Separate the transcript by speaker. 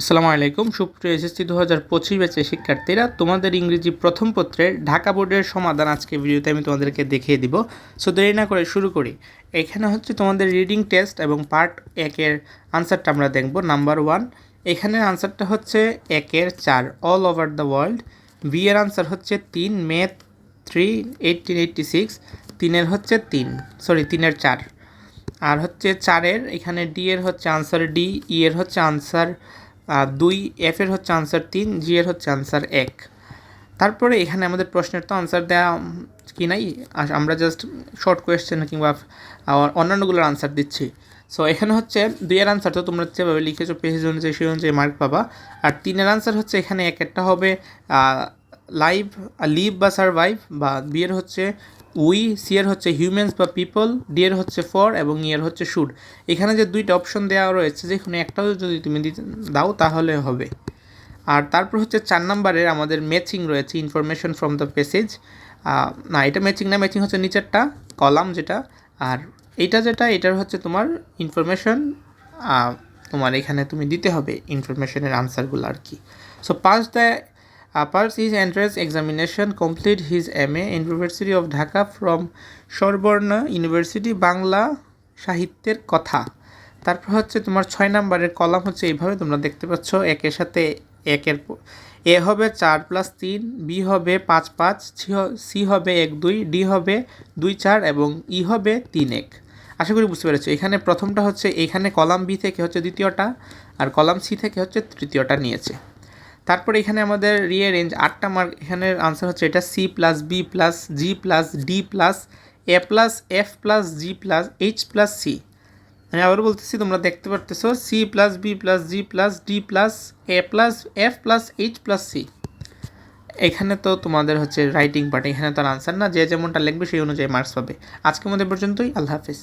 Speaker 1: আসসালামু আলাইকুম। সুপ্রিয় এসএসসি দু হাজার পঁচিশ ব্যাচের শিক্ষার্থীরা, তোমাদের ইংরেজি প্রথম পত্রের ঢাকা বোর্ডের সমাধান আজকে ভিডিওতে আমি তোমাদেরকে দেখিয়ে দিব। সো দেরি না করে শুরু করি। এখানে হচ্ছে তোমাদের রিডিং টেস্ট এবং পার্ট একের আনসারটা আমরা দেখব। নাম্বার ওয়ান এখানে আনসারটা হচ্ছে একের চার all over the world B এর আনসার হচ্ছে তিন May three eighteen eighty six তিনের হচ্ছে তিন সরি তিনের চার। আর হচ্ছে চারের, এখানে ডি এর হচ্ছে আনসার ডি ই এর হচ্ছে আনসার দুই এফ এর হচ্ছে আনসার তিন জি এর হচ্ছে আনসার এক। তারপরে এখানে আমাদের প্রশ্নের তো আনসার দেওয়া কি নাই? আমরা জাস্ট শর্ট কোয়েশ্চেন কিংবা অন্যান্যগুলোর আনসার দিচ্ছি। সো এখানে হচ্ছে দুইয়ের আনসার তো তোমরা যেভাবে লিখেছো পেজ অনুযায়ী সেই অনুযায়ী মার্ক পাবা। আর তিনের আনসার হচ্ছে এখানে এক, একটা হবে লাইভ লিভ বা সারভাইভ, বা বিয়ের হচ্ছে উই, সি এর হচ্ছে হিউম্যানস বা পিপল, ডি এর হচ্ছে ফর, এবং ই এর হচ্ছে শুড। এখানে যে দুইটা অপশন দেওয়া রয়েছে যে কোনো একটাও যদি তুমি দাও, তাহলে হবে। আর তারপর হচ্ছে চার নাম্বারের আমাদের ম্যাচিং রয়েছে, ইনফরমেশন ফ্রম দ্য পেসেজ না, এটা ম্যাচিং না, ম্যাচিং হচ্ছে নিচেরটা, কলাম যেটা। আর এইটা যেটা, এটার হচ্ছে তোমার ইনফরমেশন তোমার এখানে তুমি দিতে হবে ইনফরমেশনের আনসারগুলো আর কি। So pass the pass his entrance examination complete his M A university of Dhaka from Sorbonne university Bangla সাহিত্যের কথা। তারপর হচ্ছে তোমার ছয় নাম্বারের কলাম হচ্ছে এইভাবে তোমরা দেখতে পাচ্ছ। একের সাথে একের এ হবে চার প্লাস তিন, বি হবে পাঁচ পাঁচ সি হবে এক দুই, ডি হবে দুই চার এবং ই হবে তিন এক। আশা করি বুঝতে পেরেছ। এখানে প্রথমটা হচ্ছে, এখানে কলাম বি থেকে হচ্ছে দ্বিতীয়টা, আর কলাম সি থেকে হচ্ছে তৃতীয়টা নিয়েছে। তারপরে এখানে আমাদের রিয়ে রেঞ্জ আটটা মার্ক এখানের আনসার হচ্ছে এটা C plus B plus G plus D plus A plus F plus G plus H plus C আমি আবার বলতেছি, তোমরা দেখতে পারতেছো C plus B plus G plus D plus A plus F plus H plus C এখানে তো তোমাদের হচ্ছে রাইটিং পার্ট এখানে তো আনসার না, যে যেমনটা লিখবে সেই অনুযায়ী মার্কস পাবে। আজকের মধ্যে পর্যন্তই, আল্লাহ হাফিজ।